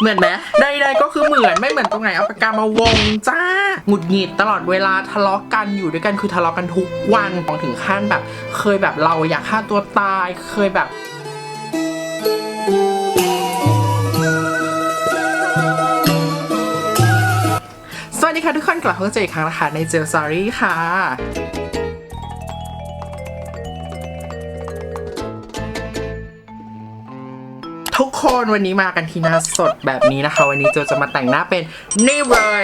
เหมือนไหมใดๆก็คือเหมือนไม่เหมือนตรงไหนเอาปากกามาวงจ้าหงุดหงิดตลอดเวลาทะเลาะกันอยู่ด้วยกันคือทะเลาะกันทุกวันของถึงขั้นแบบ เคยแบบเราอยากฆ่าตัวตายเคยแบบสวัสดีค่ะทุกคนกลับมาเจออีกครั้งนะคะในเจลซารี่ค่ะ คนวันนี้มากันที่หน้าสดแบบนี้นะคะ วันนี้เจลจะมาแต่งหน้าเป็นนี่เลย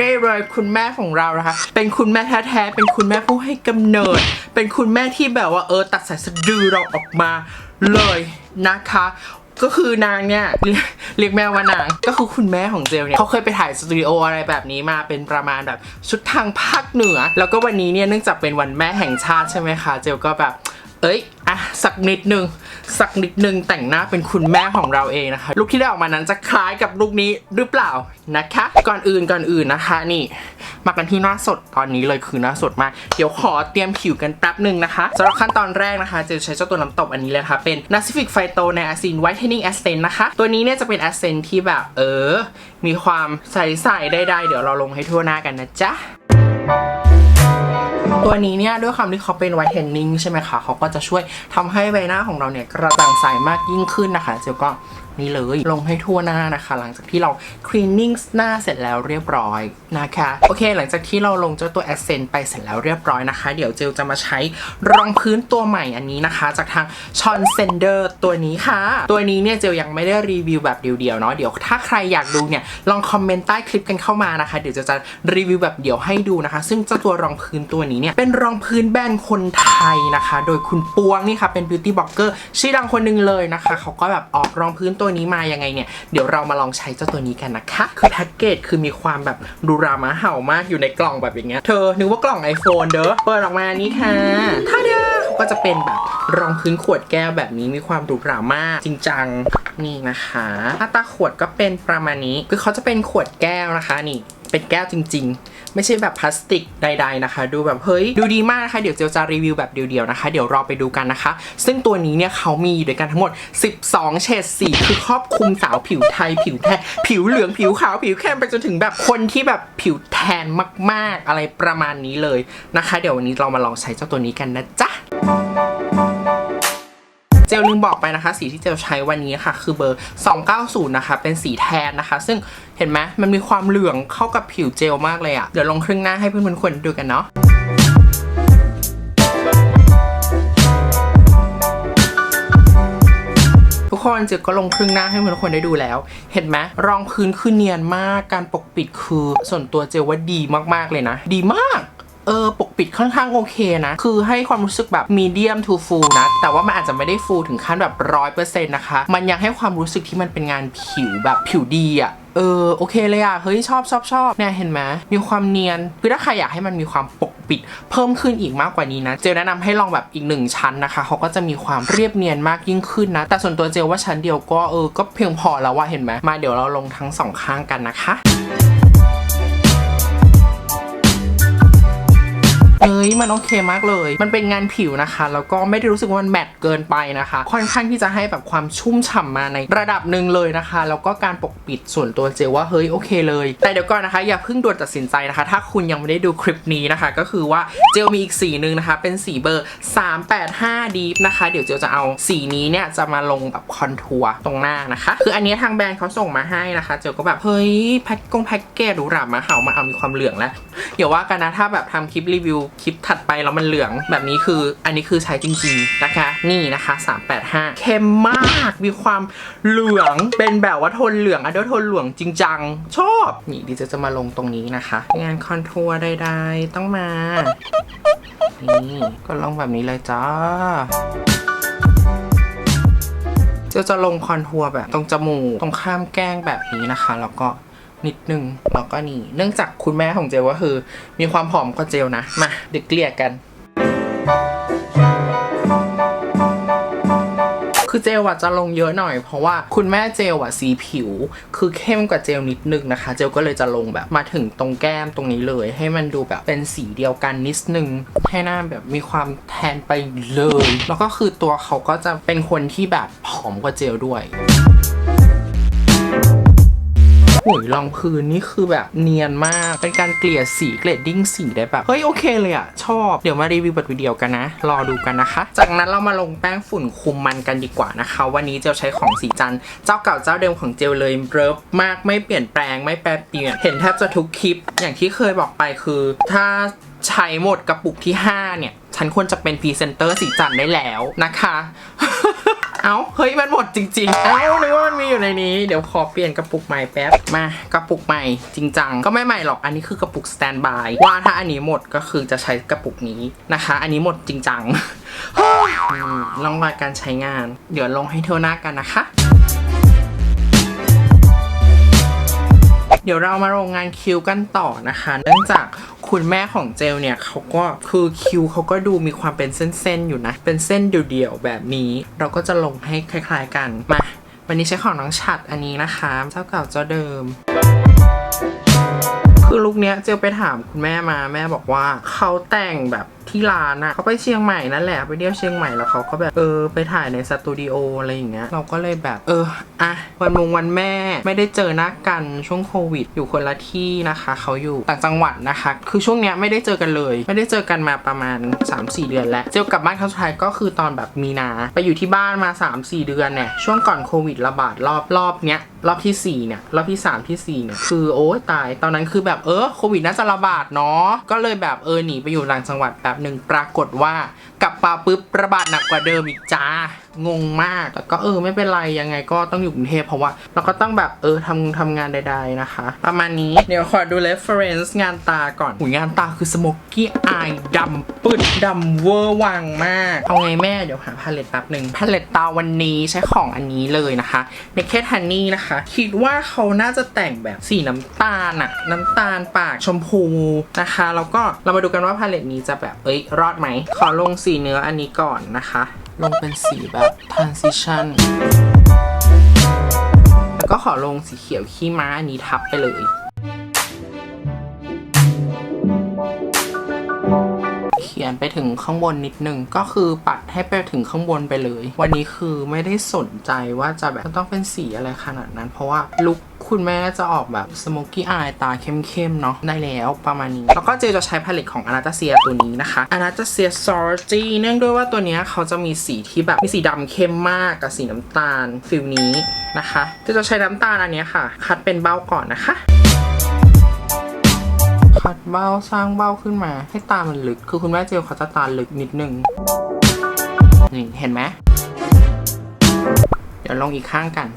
นี่เลยคุณแม่ของเรานะคะ เป็นคุณแม่แท้ๆเป็นคุณแม่ผู้ให้กำเนิด เป็นคุณแม่ที่แบบว่าเออตัดสายสะดือเราออกมาเลยนะคะก็คือนางเนี่ยเรียกแม่ว่านางก็คือคุณแม่ของเจลเนี่ยเขาเคยไปถ่ายสตูดิโออะไรแบบนี้มาเป็นประมาณแบบชุดทางภาคเหนือ แล้วก็วันนี้เนี่ยเนื่องจากเป็นวันแม่แห่งชาติใช่ไหมคะ เจลก็แบบ เอ้ยอะสักนิดนึงสักนิดนึงแต่งหน้าเป็นคุณแม่ของเราเองนะคะลุคที่ได้ออกมานั้นจะคล้ายกับลุคนี้หรือเปล่านะคะ ก่อนอื่นก่อนอื่นนะคะนี่มากันที่หน้าสดตอนนี้เลยคือหน้าสดมาก เดี๋ยวขอเตรียมผิวกันแป๊บหนึ่งนะคะสำหรับขั้นตอนแรกนะคะ จะใช้เจ้าตัวน้ำตบอันนี้เลยะคะเป็น Nacific Phyto Niacin Whitening Essence นะคะ ตัวนี้เนี่ยจะเป็น Essence ที่แบบเออ มีความใสๆได้ๆเดี๋ยวเราลงให้ทั่วหน้ากันนะจ๊ะ ตัวนี้เนี่ยด้วยความที่เขาเป็นไวท์เทนนิ่งใช่ไหมคะเขาก็จะช่วยทำให้ใบหน้าของเราเนี่ยกระจ่างใสมากยิ่งขึ้นนะคะเจลก็ นี่เลย ลงให้ทั่วหน้านะคะ หลังจากที่เราคลีนนิ่งหน้าเสร็จแล้วเรียบร้อยนะคะ โอเค หลังจากที่เราลงเจ้าตัว Essence ไปเสร็จแล้วเรียบร้อยนะคะ เดี๋ยวเจลจะมาใช้รองพื้นตัวใหม่อันนี้นะคะ จากทางชอนเซนเดอร์ตัวนี้ค่ะ ตัวนี้เนี่ยเจลยังไม่ได้รีวิวแบบเดียวๆเนาะเดี๋ยวถ้าใครอยากดูเนี่ยลองคอมเมนต์ใต้คลิปกันเข้ามานะคะ เดี๋ยวจะจะรีวิวแบบเดี่ยวให้ดูนะคะ ซึ่งเจ้าตัวรองพื้นตัวนี้เนี่ยเป็นรองพื้นแบรนด์คนไทยนะคะ โดยคุณปวงนี่ค่ะเป็นบิวตี้บล็อกเกอร์ชื่อดังคนหนึ่งเลยนะคะเขาก็แบบออกรองพื้นตัวตัวนี้มายังไงเนี่ย เดี๋ยวเรามาลองใช้เจ้าตัวนี้กันนะคะ คือแพ็กเกจคือมีความแบบดูรามาเห่ามากอยู่ในกล่องแบบอย่างเงี้ย เธอนึกว่ากล่อง iPhone เด้อ เปิดออกมานี่ค่ะท่าเด้อเขาก็จะเป็นแบบรองพื้นขวดแก้วแบบนี้มีความดูรามากจริงจังนี่นะคะหน้าตาขวดก็เป็นประมาณนี้คือเขาจะเป็นขวดแก้วนะคะนี่ เป็นแก้วจริง ๆ ไม่ใช่แบบพลาสติกใด ๆนะคะ ดูแบบเฮ้ยดูดีมากนะคะ เดี๋ยวเจลจะรีวิวแบบเดียวๆนะคะ เดี๋ยวรอไปดูกันนะคะ ซึ่งตัวนี้เนี่ยเขามีด้วยกันทั้งหมด 12 เฉดสีคือครอบคลุมสาวผิวไทยผิวแทนผิวเหลืองผิวขาวผิวเข้มไปจนถึงแบบคนที่แบบผิวแทนมาก ๆ อะไรประมาณนี้เลยนะคะ เดี๋ยววันนี้เรามาลองใช้เจ้าตัวนี้กันนะจ๊ะ ลลืมบอกไปนะคะ สีที่เจลใช้วันนี้ค่ะ คือเบอร์ 290 นะคะ เป็นสีแทนนะคะ ซึ่งเห็นไหมมันมีความเหลืองเข้ากับผิวเจลมากเลยอะเดี๋ยวลงครึ่งหน้าให้เพื่อนๆคนดูกันเนาะทุกคนเจลก็ลงครึ่งหน้าให้เพื่อนๆคนได้ดูแล้ว เห็นไหมรองพื้นคือเนียนมาก การปกปิดคือส่วนตัวเจลว่าดีมากๆเลยนะ ดีมาก เออปกปิดค่อนข้างโอเคนะ คือให้ความรู้สึกแบบมีเดียมทูฟูนะ แต่ว่ามันอาจจะไม่ได้ฟูถึงขั้นแบบร้อยเปอร์เซ็นต์นะคะ มันยังให้ความรู้สึกที่มันเป็นงานผิวแบบผิวดีอะเออโอเคเลยอะเฮ้ยชอบชอบชอบเนี่ยเห็นไหมมีความเนียนคือถ้าใครอยากให้มันมีความปกปิด เพิ่มขึ้นอีกมากกว่านี้นะ เจลแนะนำให้ลองแบบอีกหนึ่งชั้นนะคะเขาก็จะมีความเรียบเนียนมากยิ่งขึ้นนะ แต่ส่วนตัวเจลว่าชั้นเดียวก็เออก็เพียงพอแล้วว่าเห็นไหมมาเดี๋ยวเราลงทั้งสองข้างกันนะคะ เอ้ยมันโอเคมากเลย มันเป็นงานผิวนะคะ แล้วก็ไม่ได้รู้สึกว่ามันแมตเกินไปนะคะ ค่อนข้างที่จะให้แบบความชุ่มฉ่ำมาในระดับหนึ่งเลยนะคะ แล้วก็การปกปิดส่วนตัวเจลว่าเฮ้ยโอเคเลย แต่เดี๋ยวก่อนนะคะ อย่าเพิ่งด่วนตัดสินใจนะคะ ถ้าคุณยังไม่ได้ดูคลิปนี้นะคะ ก็คือว่าเจลมีอีกสีหนึ่งนะคะ เป็นสีเบอร์ 385 Deep นะคะ เดี๋ยวเจลจะเอาสีนี้เนี่ยจะมาลงแบบคอนทัวร์ตรงหน้านะคะ คืออันนี้ทางแบรนด์เขาส่งมาให้นะคะ เจลก็แบบเฮ้ยแพ็คกงแพ็คเกจหรูหรามาเห่ามาเอามีความเหลืองแล้วอย่าว่ากันนะถ้าแบบทำคลิปรีวิวคลิปถัดไปแล้วมันเหลืองแบบนี้คือ อันนี้คือใช้จริงๆนะคะ นี่นะคะ 385เข้มมากมีความเหลืองเป็นแบบว่าโทนเหลืองอะด้วยโทนเหลืองจริงจังชอบนี่ดิจะจะมาลงตรงนี้นะคะ งานคอนทัวร์ใดๆต้องมานี่ก็ลงแบบนี้เลยจ้าเจะจะลงคอนทัวร์แบบตรงจมูกตรงข้ามแก้งแบบนี้นะคะ แล้วก็ นิดนึงแล้วก็นี่ เนื่องจากคุณแม่ของเจลก็คือ มีความผอมกว่าเจลนะ มาเดี๋ยวเกลี่ยกัน คือเจลอะจะลงเยอะหน่อย เพราะว่าคุณแม่เจลอะสีผิว คือเข้มกว่าเจลนิดนึงนะคะ เจลก็เลยจะลงแบบมาถึงตรงแก้มตรงนี้เลย ให้มันดูแบบเป็นสีเดียวกันนิดนึง ให้หน้าแบบมีความแทนไปเลย แล้วก็คือตัวเขาก็จะเป็นคนที่แบบผอมกว่าเจลด้วย โอ้ยรองพื้นนี่คือแบบเนียนมาก เป็นการเกลี่ยสีเกรดดิ้งสีได้แบบ เฮ้ยโอเคเลยอะชอบ เดี๋ยวมารีวิวบทวิดีโอกันนะ รอดูกันนะคะ จากนั้นเรามาลงแป้งฝุ่นคุมมันกันดีกว่านะคะ วันนี้เจลใช้ของสีจัน เจ้าเก่าเจ้าเดิมของเจลเลยเริบมากไม่เปลี่ยนแปลงไม่แปรเปลี่ยน เห็นแทบจะทุกคลิป อย่างที่เคยบอกไปคือ ถ้าใช้หมดกระปุกที่ 5 เนี่ย ฉันควรจะเป็นพรีเซนเตอร์สีจันได้แล้วนะคะ เอ้า เฮ้ย มันหมดจริงๆ เอ้านึกว่ามันมีอยู่ในนี้ เดี๋ยวขอเปลี่ยนกระปุกใหม่แป๊บ มากระปุกใหม่จริงจังก็ไม่ใหม่หรอก อันนี้คือกระปุกสแตนบาย ว่าถ้าอันนี้หมดก็คือจะใช้กระปุกนี้นะคะ อันนี้หมดจริงจังอืมลองรอยการใช้งาน เดี๋ยวลงให้เท่าหน้ากันนะคะเดี๋ยวเรามาโรงงานคิวกันต่อนะคะ เนื่องจาก คุณแม่ของเจลเนี่ยเขาก็คือคิวเขาก็ดูมีความเป็นเส้นๆอยู่นะ เป็นเส้นเดี่ยวๆแบบนี้ เราก็จะลงให้คล้ายๆกันมาวันนี้ใช้ของน้องฉัดอันนี้นะคะเจ้าเก่าเจ้าเดิมคือลุคเนี้ยเจลไปถามคุณแม่มาแม่บอกว่าเขาแต่งแบบ ที่ร้านอะเขาไปเชียงใหม่นั่นแหละไปเที่ยวเชียงใหม่แล้วเขาก็แบบเออไปถ่ายในสตูดิโออะไรอย่างเงี้ยเราก็เลยแบบเอออะวันมงวันแม่ไม่ได้เจอหน้ากันช่วงโควิด อยู่คนละที่นะคะเขาอยู่ต่างจังหวัดนะคะ คือช่วงเนี้ยไม่ได้เจอกันเลย ไม่ได้เจอกันมาประมาณ 3-4 เดือนแล้วเจลกลับบ้านครั้งสุดท้ายก็คือตอนแบบมีนา ไปอยู่ที่บ้านมา 3-4 เดือนเนี่ยช่วงก่อนโควิดระบาดรอบรอบเนี้ยรอบที่สี่เนี่ยรอบที่สามที่สี่เนี่ยคือโอ้ตายตอนนั้นคือแบบเออโควิดน่าจะระบาดเนาะก็เลยแบบเออหนีไปอยู่ต่างจังหวัดแบบหนึ่งปรากฏว่า กลับมาปุ๊บระบาดหนักกว่าเดิมอีกจ้างงมากแต่ก็เออไม่เป็นไรยังไงก็ต้องอยู่กรุงเทพเพราะว่า เราก็ต้องแบบเออทำทำงานใด ๆนะคะ ประมาณนี้เดี๋ยวขอดู reference งานตาก่อนหูยงานตาคือ smoky eye ดำปึ๊ดดำเวอร์วังมาก เอาไงแม่เดี๋ยวหาพาเลตแป๊บหนึ่งพาเลตตาวันนี้ใช้ของอันนี้เลยนะคะ Naked Honey นะคะ คิดว่าเขาน่าจะแต่งแบบสีน้ำตาลอะน้ำตาลปากชมพูนะคะ แล้วก็เรามาดูกันว่าพาเลตนี้จะแบบเอ้ยรอดไหมขอลงสีเนื้ออันนี้ก่อนนะคะ ลงเป็นสีแบบ transition แล้วก็ขอลงสีเขียวขี้ม้าอันนี้ทับไปเลย เขียนไปถึงข้างบนนิดนึง ก็คือปัดให้ไปถึงข้างบนไปเลย วันนี้คือไม่ได้สนใจว่าจะแบบต้องเป็นสีอะไรขนาดนั้น เพราะว่าลุค คุณแม่จะออกแบบสโมกี้อายตาเข้มๆเนาะได้แล้วประมาณนี้ แล้วก็เจจะใช้พาเลตของอนาตาเซียตัวนี้นะคะอนาตาเซียซอร์จีเนื่องด้วยว่าตัวนี้เขาจะมีสีที่แบบมีสีดำเข้มมากกับสีน้ำตาลฟิลนี้นะคะเจจะใช้น้ำตาลอันนี้ค่ะ คัดเป็นเบ้าก่อนนะคะคัดเบ้าสร้างเบ้าขึ้นมา ให้ตามันลึก คือคุณแม่เจลเขาจะตาลึกนิดนึงนี่เห็นไหมเดี๋ยวลองอีกข้างกัน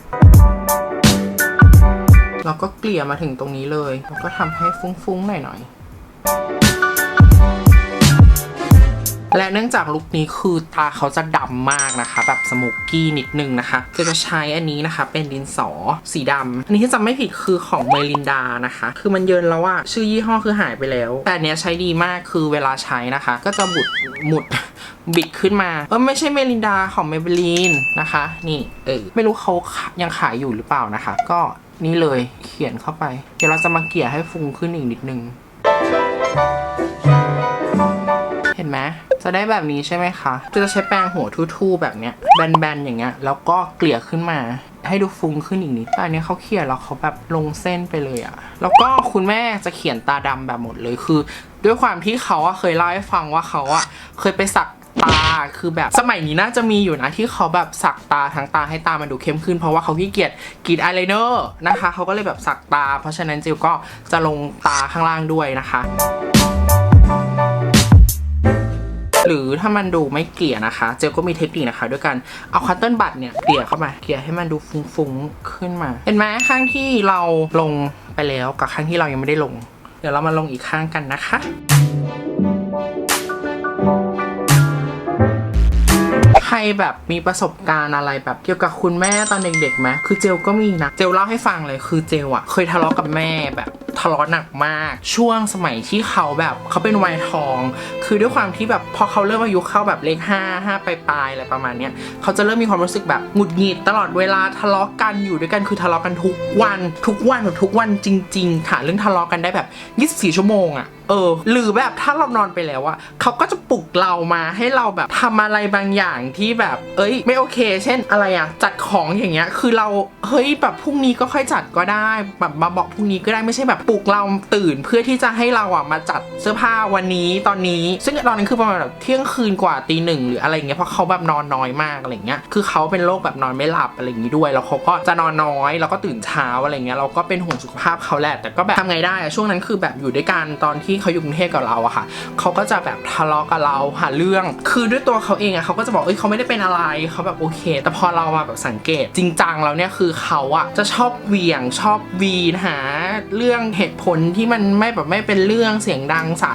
เราก็เกลี่ยมาถึงตรงนี้เลย แล้วก็ทำให้ฟุ้งๆหน่อยๆ และเนื่องจากลุคนี้คือตาเขาจะดำมากนะคะ แบบสโมกกี้นิดนึงนะคะก็จะใช้อันนี้นะคะ เป็นดินสอสีดำอันนี้ที่จำไม่ผิดคือของเมลินดานะคะ คือมันเยินแล้วอะชื่อยี่ห้อคือหายไปแล้ว แต่อันเนี้ยใช้ดีมากคือเวลาใช้นะคะ ก็จะบุดหมุดบิดขึ้นมาเออไม่ใช่เมลินดาของเมเบลีนนะคะ นี่เออไม่รู้เขายังขายอยู่หรือเปล่านะคะ ก็ นี่เลยเขียนเข้าไป เดี๋ยวเราจะมาเกลี่ยให้ฟุ้งขึ้นอีกนิดนึง เห็นไหมจะได้แบบนี้ใช่ไหมคะ จะใช้แปรงหัวทู่ๆแบบเนี้ยแบนๆอย่างเงี้ย แล้วก็เกลี่ยขึ้นมา ให้ดูฟุ้งขึ้นอีกนิดแต่อันนี้เขาเขียนแล้วเขาแบบลงเส้นไปเลยอะแล้วก็คุณแม่จะเขียนตาดำแบบหมดเลยคือ ด้วยความที่เขาอะเคยเล่าให้ฟังว่าเขาอะเคยไปสักาคือแบบสมัยนี้น่าจะมีอยู่นะที่เขาแบบสักตาทั้งตาให้ตามันดูเข้มขึ้นเพราะว่าเขาขี้เกียจกรีดอายไลเนอร์นะคะเขาก็เลยแบบสักตา เพราะฉะนั้นจิวก็จะลงตาข้างล่างด้วยนะคะหรือถ้ามันดูไม่เกลี่ยนะคะ เจลก็มีเทคนิคนะคะ ด้วยการเอาคัตเติ้ลบัตเนี่ยเกลี่ยเข้ามาเกลี่ยให้มันดูฟุ้งๆขึ้นมา เห็นไหมข้างที่เราลงไปแล้วกับข้างที่เรายังไม่ได้ลง เดี๋ยวเรามาลงอีกข้างกันนะคะ ใครแบบมีประสบการณ์อะไรแบบเกี่ยวกับคุณแม่ตอนเด็กๆไหมคือเจลก็มีนะเจลเล่าให้ฟังเลยคือเจลอะเคยทะเลาะกับแม่แบบทะเลาะหนักมาก ช่วงสมัยที่เขาแบบเขาเป็นวัยทอง คือด้วยความที่แบบพอเขาเริ่มอายุเข้าแบบเลขห้าห้าปลายๆอะไรประมาณเนี้ยเขาจะเริ่มมีความรู้สึกแบบหงุดหงิดตลอดเวลาทะเลาะกันอยู่ด้วยกันคือทะเลาะกันทุกวัน ทุกวันแบบทุกวันจริง ๆ ค่ะ เรื่องทะเลาะกันได้แบบ 24 ชั่วโมงอะ เออ หรือแบบถ้าเรานอนไปแล้วอะเขาก็จะปลุกเรามาให้เราแบบทำอะไรบางอย่างที่แบบ เอ้ย ไม่โอเค เช่นอะไรอะจัดของอย่างเงี้ย คือเราเฮ้ยแบบพรุ่งนี้ก็ค่อยจัดก็ได้แบบมาบอกพรุ่งนี้ก็ได้ไม่ใช่แบบปลุกเราตื่นเพื่อที่จะให้เราอะมาจัดเสื้อผ้าวันนี้ตอนนี้ ซึ่งตอนนั้นคือประมาณแบบเที่ยงคืนกว่าตีหนึ่งหรืออะไรเงี้ยเพราะเขาแบบนอนน้อยมากอะไรเงี้ยคือเขาเป็นโรคแบบนอนไม่หลับอะไรอย่างงี้ด้วยแล้วเขาก็จะนอนน้อยแล้วก็ตื่นเช้าอะไรเงี้ยเราก็เป็นห่วงสุขภาพเขาแหละแต่ก็แบบทำไงได้อะช่วงนั้นคือแบบอยู่ด้วยกันตอนที่เขาอยู่กรุงเทพกับเราอะค่ะเขาก็จะแบบทะเลาะกับเราหาเรื่อง คือด้วยตัวเขาเองอะเขาก็จะบอกเอ้ยเขาไม่ได้เป็นอะไรเขาแบบโอเค แต่พอเรามาแบบสังเกตจริงจังแล้วเนี่ยคือเขาอะจะชอบเวี่ยงชอบวีนหาเรื่องเหตุผลที่มันไม่แบบไม่เป็นเรื่องเสียงดังใส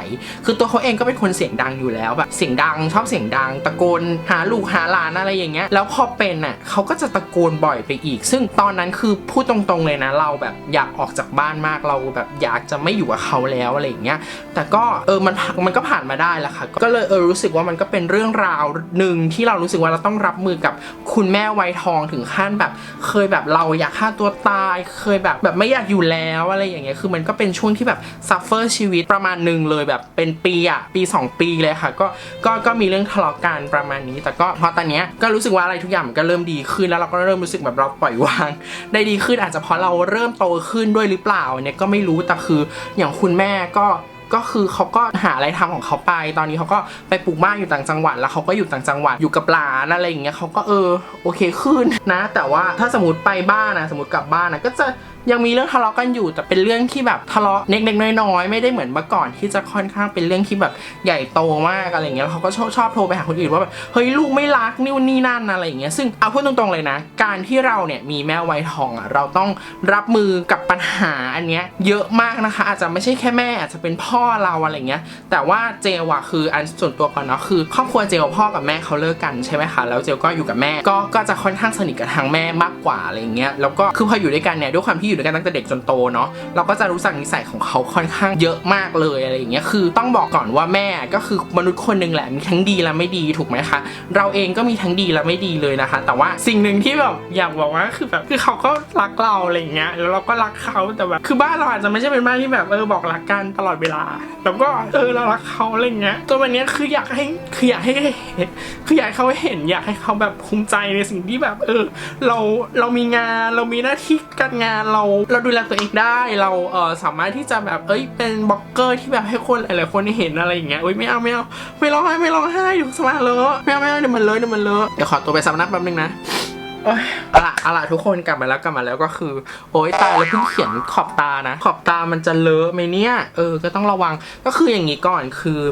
คือตัวเขาเองก็เป็นคนเสียงดังอยู่แล้วแบบเสียงดังชอบเสียงดัง ตะโกนหาลูกหาหลานอะไรอย่างเงี้ยแล้วพอเป็นอะเขาก็จะตะโกนบ่อยไปอีก ซึ่งตอนนั้นคือพูดตรงๆเลยนะเราแบบอยากออกจากบ้านมากเราแบบอยากจะไม่อยู่กับเขาแล้วอะไรอย่างเงี้ยแต่ก็เออมันมันก็ผ่านมาได้แหละค่ะ ก็เลยเออรู้สึกว่ามันก็เป็นเรื่องราวหนึ่งที่เรารู้สึกว่าเราต้องรับมือกับคุณแม่วัยทองถึงขั้นแบบ เคยแบบเราอยากฆ่าตัวตาย เคยแบบแบบไม่อยากอยู่แล้วอะไรอย่างเงี้ยคือมันก็เป็นช่วงที่แบบซัฟเฟอร์ชีวิตประมาณหนึ่งเลยแบบเป็นปีอะปี 2 ปีเลยค่ะ ก็ก็ก็มีเรื่องทะเลาะกันประมาณนี้ แต่ก็พอตอนเนี้ยก็รู้สึกว่าอะไรทุกอย่างมันก็เริ่มดีขึ้นแล้วเราก็เริ่มรู้สึกแบบเราปล่อยวาง ได้ดีขึ้นอาจจะเพราะเราเริ่มโตขึ้นด้วยหรือเปล่าเนี่ยก็ไม่รู้แต่คืออย่างคุณแม่ก็ ก็คือเขาก็หาอะไรทำของเขาไป ตอนนี้เขาก็ไปปลูกบ้านอยู่ต่างจังหวัด แล้วเขาก็อยู่ต่างจังหวัดอยู่กับหลานอะไรอย่างเงี้ยเขาก็เออโอเคขึ้นนะ แต่ว่าถ้าสมมติไปบ้านนะสมมติกลับบ้านนะก็จะ ยังมีเรื่องทะเลาะกันอยู่แต่เป็นเรื่องที่แบบทะเลาะเล็กๆน้อยๆไม่ได้เหมือนเมื่อก่อนที่จะค่อนข้างเป็นเรื่องที่แบบใหญ่โตมากอะไรเงี้ยแล้วเขาก็ชอบชอบโทรไปหาคนอื่นว่าแบบเฮ้ยลูกไม่รักนี่นนี่นั่นอะไรอย่างเงี้ยซึ่งเอาพูดตรงๆเลยนะ การที่เราเนี่ยมีแม่ไวทองอะเราต้องรับมือกับปัญหาอันเนี้ยเยอะมากนะคะ อาจจะไม่ใช่แค่แม่อาจจะเป็นพ่อเราอะไรเงี้ยแต่ว่าเจลอะคืออันส่วนตัวก่อนเนาะคือครอบครัวเจลพ่อกับแม่เขาเลิกกันใช่ไหมคะแล้วเจลก็อยู่กับแม่ก็ก็จะค่อนข้างสนิทกับทางแม่มากกว่าอะไรเงี้ยแล้วก็คือพออยู่ด้วยกันเนี่ยด้วยความที่อยู่ด้วยกันตั้งแต่เด็กจนโตเนาะเราก็จะรู้จักนิสัยของเขาค่อนข้างเยอะมากเลยอะไรอย่างเงี้ยคือต้องบอกก่อนว่าแม่ก็คือมนุษย์คนหนึ่งแหละมีทั้งดีและไม่ดีถูกไหมคะ เราเองก็มีทั้งดีและไม่ดีเลยนะคะ แต่ว่าสิ่งหนึ่งที่แบบอยากบอกว่าคือแบบคือเขาก็รักเราอะไรอย่างเงี้ยแล้วเราก็รักเขาแต่แบบคือบ้านเราอาจจะไม่ใช่เป็นบ้านที่แบบเออบอกรักกันตลอดเวลา แล้วก็เออเรารักเขาอะไรเงี้ยตัววันเนี้ยคืออยากให้คืออยากให้เห็นคืออยากให้เขาเห็นอยากให้เขาแบบภูมิใจในสิ่งที่แบบเออเราเรามีงานเรามีหน้าที่การงานเราเราดูแลตัวเองได้เราเออสามารถที่จะแบบเอ้ยเป็นบล็อกเกอร์ที่แบบให้คนหลายๆคนเห็นอะไรอย่างเงี้ยอุ้ยไม่เอาไม่เอาไม่ร้องไห้ไม่ร้องไห้อยู่สมาเลอะไม่เอาไม่เอาเดี๋ยวมันเลอะเดี๋ยวมันเลอะเดี๋ยวขอตัวไปสำนักแป๊บนึงนะโอ้ยเอาล่ะเอาล่ะทุกคนกลับมาแล้วกลับมาแล้วก็คือ โอ๊ยตายแล้วเพิ่งเขียนขอบตานะ ขอบตามันจะเลอะไหมเนี่ยเออก็ต้องระวังก็คืออย่างนี้ก่อนคือ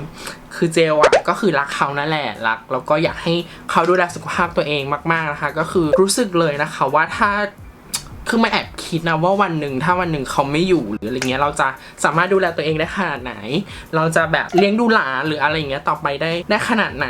คือเจลอะก็คือรักเขานั่นแหละรักแล้วก็อยากให้เขาดูแลสุขภาพตัวเองมากๆนะคะ ก็คือรู้สึกเลยนะคะว่าถ้า คือมาแอบคิดนะว่าวันหนึ่งถ้าวันหนึ่งเขาไม่อยู่หรืออะไรเงี้ยเราจะสามารถดูแลตัวเองได้ขนาดไหน เราจะแบบเลี้ยงดูหลานหรืออะไรเงี้ยต่อไปได้ได้ขนาดไหน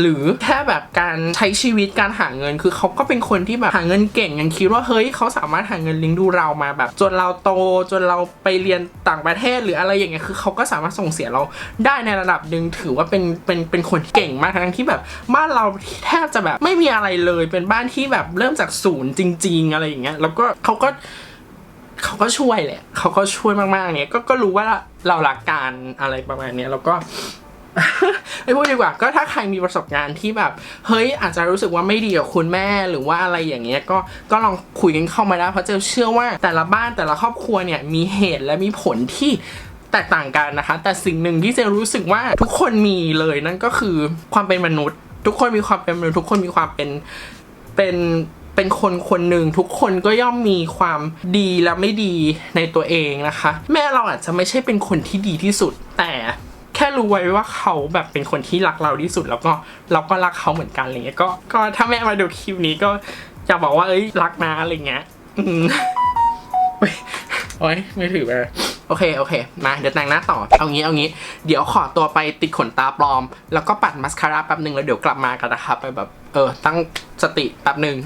หรือแค่แบบการใช้ชีวิตการหาเงิน คือเขาก็เป็นคนที่แบบหาเงินเก่งยังคิดว่าเฮ้ยเขาสามารถหาเงินเลี้ยงดูเรามาแบบ จนเราโตจนเราไปเรียนต่างประเทศหรืออะไรอย่างเงี้ยคือเขาก็สามารถส่งเสียเราได้ในระดับหนึ่งถือว่าเป็นเป็นเป็นคนเก่งมากทั้งที่แบบบ้านเราแทบจะแบบไม่มีอะไรเลยเป็นบ้านที่แบบเริ่มจากศูนย์จริง ๆ อะไรอย่างเงี้ยแล้วก็เขาก็เขาก็ช่วยแหละเขาก็ช่วยมากๆเนี่ยก็ก็รู้ว่าเราหลักการอะไรประมาณเนี้ยแล้วก็ ไม่พูดดีกว่าก็ถ้าใครมีประสบการณ์ที่แบบ เฮ้ยอาจจะรู้สึกว่าไม่ดีกับคุณแม่หรือว่าอะไรอย่างเงี้ยก็ก็ลองคุยกันเข้ามาได้เพราะเจลเชื่อว่าแต่ละบ้านแต่ละครอบครัวเนี่ยมีเหตุและมีผลที่แตกต่างกันนะคะ แต่สิ่งหนึ่งที่เจลรู้สึกว่าทุกคนมีเลยนั่นก็คือความเป็นมนุษย์ ทุกคนมีความเป็นมนุษย์ทุกคนมีความเป็นเป็นเป็นคนคนหนึ่งทุกคนก็ย่อมมีความดีและไม่ดีในตัวเองนะคะ แม่เราอาจจะไม่ใช่เป็นคนที่ดีที่สุดแต่ รู้ไว้ว่าเขาแบบเป็นคนที่รักเราที่สุด แล้วก็เราก็รักเขาเหมือนกันอะไรเงี้ยก็ก็ถ้าแม่มาดูคลิปนี้ก็อยากบอกว่าเอ้ยรักนะอะไรเงี้ยอืมเฮ้ยโอ้ยไม่ถือไปโอเคโอเค มาเดี๋ยวแต่งหน้าต่อ เอางี้เอางี้ เดี๋ยวขอตัวไปติดขนตาปลอม แล้วก็ปัดมัสคาร่าแป๊บหนึ่งแล้วเดี๋ยวกลับมากันนะคะไปแบบเออตั้งสติแป๊บหนึ่ง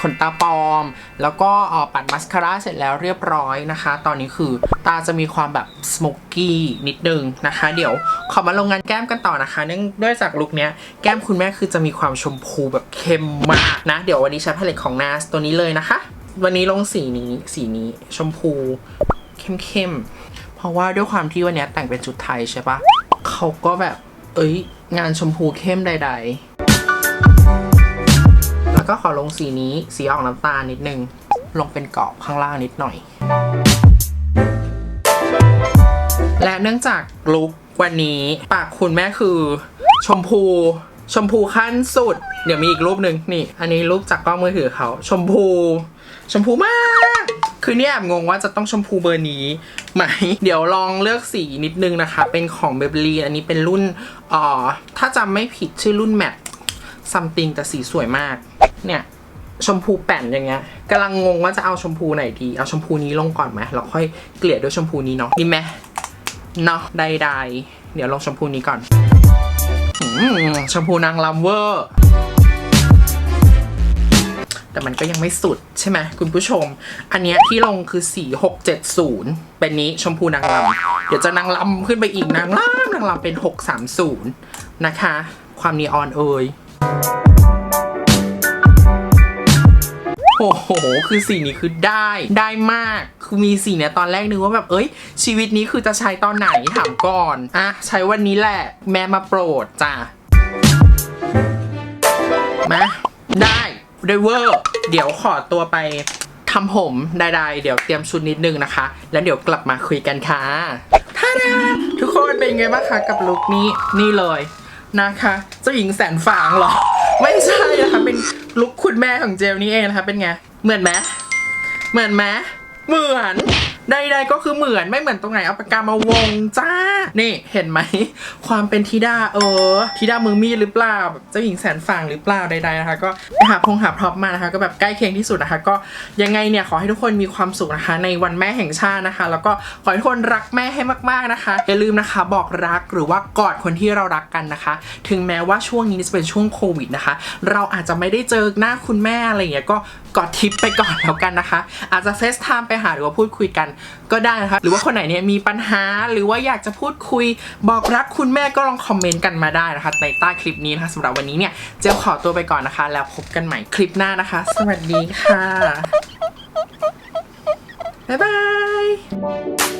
ขนตาปลอม แล้วก็ปัดมัสคาร่าเสร็จแล้วเรียบร้อยนะคะ ตอนนี้คือตาจะมีความแบบสโมกกี้นิดนึงนะคะ เดี๋ยวขอมาลงงานแก้มกันต่อนะคะเนื่องด้วยจากลุคเนี้ยแก้มคุณแม่คือจะมีความชมพูแบบเข้มมากนะ เดี๋ยววันนี้ใช้พาเลตของ NARS ตัวนี้เลยนะคะ วันนี้ลงสีนี้สีนี้ชมพูเข้มๆ เพราะว่าด้วยความที่วันนี้แต่งเป็นชุดไทยใช่ปะเขาก็แบบ เอ้ย งานชมพูเข้มใด ๆ แล้วก็ขอลงสีนี้สีออกน้ำตาลนิดนึง ลงเป็นกรอบข้างล่างนิดหน่อย และเนื่องจากลุกวันนี้ปากคุณแม่คือชมพูชมพูขั้นสุด เดี๋ยวมีอีกรูปหนึ่งนี่ อันนี้รูปจากกล้องมือถือเขา ชมพู ชมพูมาก คือเนี่ยแอบงงว่าจะต้องชมพูเบอร์นี้ไหม เดี๋ยวลองเลือกสีนิดนึงนะคะ เป็นของเบเบลีอันนี้เป็นรุ่นอ่อถ้าจำไม่ผิดชื่อรุ่นแมท ซัมติงแต่สีสวยมาก เนี่ย ชมพูแป่นอย่างเงี้ยกำลังงงว่าจะเอาชมพูไหนดี เอาชมพูนี้ลงก่อนไหมแล้วค่อยเกลี่ยด้วยชมพูนี้เนาะดีไหมเนาะใดๆเดี๋ยวลงชมพูนี้ก่อนอชมพูนางลำเวอร์แต่มันก็ยังไม่สุดใช่ไหมคุณผู้ชม อันเนี้ยที่ลงคือ 4670 เป็นนี้ชมพูนางลำ เดี๋ยวจะนางลำขึ้นไปอีกนางลำนางลำเป็น 630 นะคะ ความนีออนเอ่ย โอ้โห คือสีนี้คือได้ ได้มาก คือมีสีเนี่ยตอนแรกนึกว่าแบบ เอ้ย ชีวิตนี้คือจะใช้ตอนไหนถามก่อน อะ ใช้วันนี้แหละ แม่มาโปรดจ้ะ มาได้ได้เวอร์เดี๋ยวขอตัวไปทำผมได้ๆเดี๋ยวเตรียมชุดนิดนึงนะคะ แล้วเดี๋ยวกลับมาคุยกันค่ะท่าดาทุกคนเป็นไงบ้างคะกับลุคนี้ นี่เลย นะคะ เจ้าหญิงแสนฝางเหรอ ไม่ใช่นะคะเป็นลุคคุณแม่ของเจลนี่เองนะคะเป็นไง เหมือนไหมเหมือนไหมเหมือน ใดๆก็คือเหมือนไม่เหมือนตรงไหนเอาปากกามาวงจ้า นี่เห็นไหม ความเป็นธิดาเออธิดามือมีดหรือเปล่าแบบเจ้าหญิงแสนฝางหรือเปล่าใดๆนะคะ ก็หาพงหาพร็อพมานะคะ ก็แบบใกล้เคียงที่สุดนะคะ ก็ยังไงเนี่ยขอให้ทุกคนมีความสุขนะคะ ในวันแม่แห่งชาตินะคะ แล้วก็ขอให้ทุกคนรักแม่ให้มากๆนะคะอย่าลืมนะคะ บอกรักหรือว่ากอดคนที่เรารักกันนะคะ ถึงแม้ว่าช่วงนี้จะเป็นช่วงโควิดนะคะ เราอาจจะไม่ได้เจอหน้าคุณแม่อะไรอย่างเงี้ยก็กอดทิปไปก่อนแล้วกันนะคะ อาจจะเฟซไทม์ไปหาหรือว่าพูดคุยกันก็ได้นะคะหรือว่าคนไหนเนี่ยมีปัญหาหรือว่าอยากจะพูดคุยบอกรักคุณแม่ก็ลองคอมเมนต์กันมาได้นะคะในใต้คลิปนี้นะคะสำหรับวันนี้เนี่ยเจลขอตัวไปก่อนนะคะ แล้วพบกันใหม่คลิปหน้านะคะ สวัสดีค่ะบ๊ายบาย